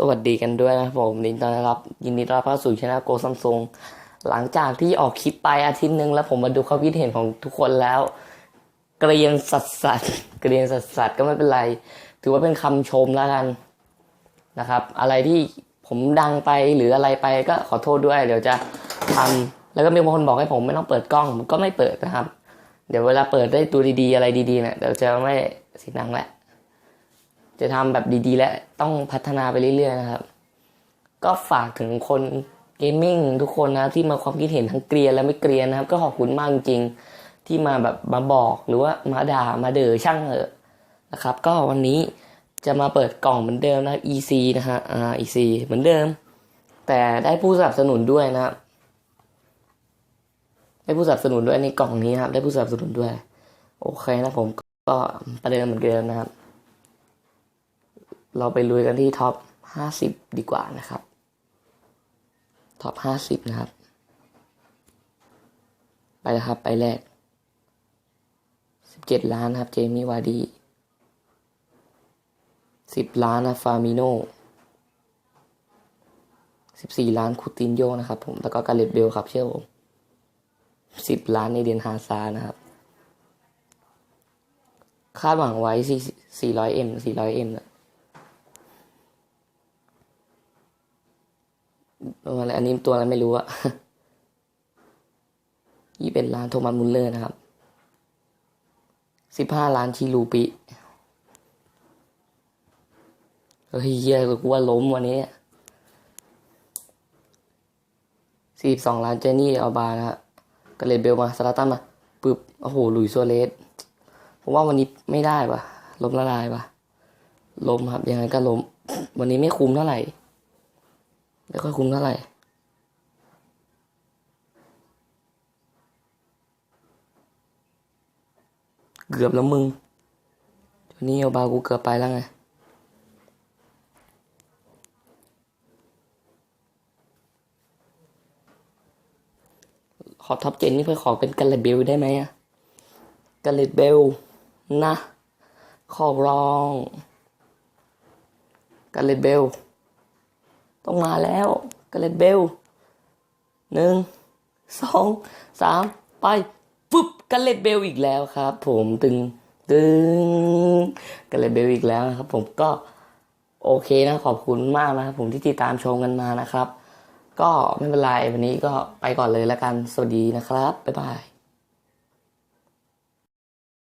สวัสดีกันด้วยนะครับผมยินดีต้อนรับ ยินดีต้อนรับเข้าสู่ช anel โกซัมซุงหลังจากที่ออกคลิปไปอาทิตย์หนึ่งแล้วผมมาดูความคิดเห็นของทุกคนแล้ว เกรียนสัสสัสเกรียนสัสสัสก็ไม่เป็นไร ถือว่าเป็นคำชมแล้วกันนะครับ อะไรที่ผมดังไปหรืออะไรไปก็ขอโทษด้วย เดี๋ยวจะทำแล้วก็มีบางคนบอกให้ผมไม่ต้องเปิดกล้องผมก็ไม่เปิดนะครับ เดี๋ยวเวลาเปิดได้ตัวดีๆ อะไรดีๆเนี่ยเดี๋ยวจะไม่เสียงดังแหละ จะทำแบบดีๆ และต้องพัฒนาไปเรื่อยๆนะครับ ก็ฝากถึงคนเกมมิ่งทุกคนนะที่มาความคิดเห็นทั้งเกรียนและไม่เกรียนนะครับ ก็ขอบคุณมากจริงๆที่มาแบบมาบอกหรือว่ามาด่ามาเดอช่างเถอะนะครับ ก็วันนี้จะมาเปิดกล่องเหมือนเดิมนะ EC นะฮะอ่า EC เหมือนเดิม แต่ได้ผู้สนับสนุนด้วยนะครับได้ผู้สนับสนุนด้วยในกล่องนี้ครับ ได้ผู้สนับสนุนด้วย โอเคนะผมก็ประเดิมเหมือนเดิมนะครับ เราไปลุยกันที่ท็อปห้าสิบดีกว่านะครับ ท็อปห้าสิบนะครับ ไปแล้วครับ ไปแรกสิบเจ็ดล้านนะครับ เจมี่วาร์ดีสิบล้านนะฟามิโนสิบสี่ล้านคูตินโยนะครับผม แล้วก็กาเลตเบลครับเชื่อผมสิบล้านในเดนฮาซานะครับ คาดหวังไว้สี่สี่ร้อยเอ็มสี่ร้อยเอ็มนะ ตัวอะไรอันนี้ตัวอะไรไม่รู้อะยี่เป็นล้านโทมัสมุลเลอร์นะครับสิบห้าล้านชิลูปิเฮ้ยเหี้ยกูว่าล้มวันนี้สี่สองล้านเจนี่เอาบานะฮะกเลเบลมาสลาตันมาปึ๊บโอ้โหหลุยส์ซัวเรสผมว่าวันนี้ไม่ได้ปะล้มละลายปะล้มครับยังไงก็ล้ม วันนี้ไม่คุ้มเท่าไหร่ ไม่ค่อยคุ้มเท่าไหร่เกือบแล้วมึงทีนี้เอาบากูเกือบไปแล้วไง ขอท็อปเจนนี่เพื่อขอเป็นกันเลตเบลได้ไหมอะกันเลตเบลนะ ขอร้องกันเลตเบล ต้องมาแล้วกาเลตเบลหนึ่งสองสามไปปุ๊บกาเลตเบลอีกแล้วครับ ผมตึงตึงกาเลตเบลอีกแล้วนะครับ ผมก็โอเคนะขอบคุณมากนะครับ ผมที่ติดตามชมกันมานะครับ ก็ไม่เป็นไรวันนี้ก็ไปก่อนเลยแล้วกัน สวัสดีนะครับบ๊ายบาย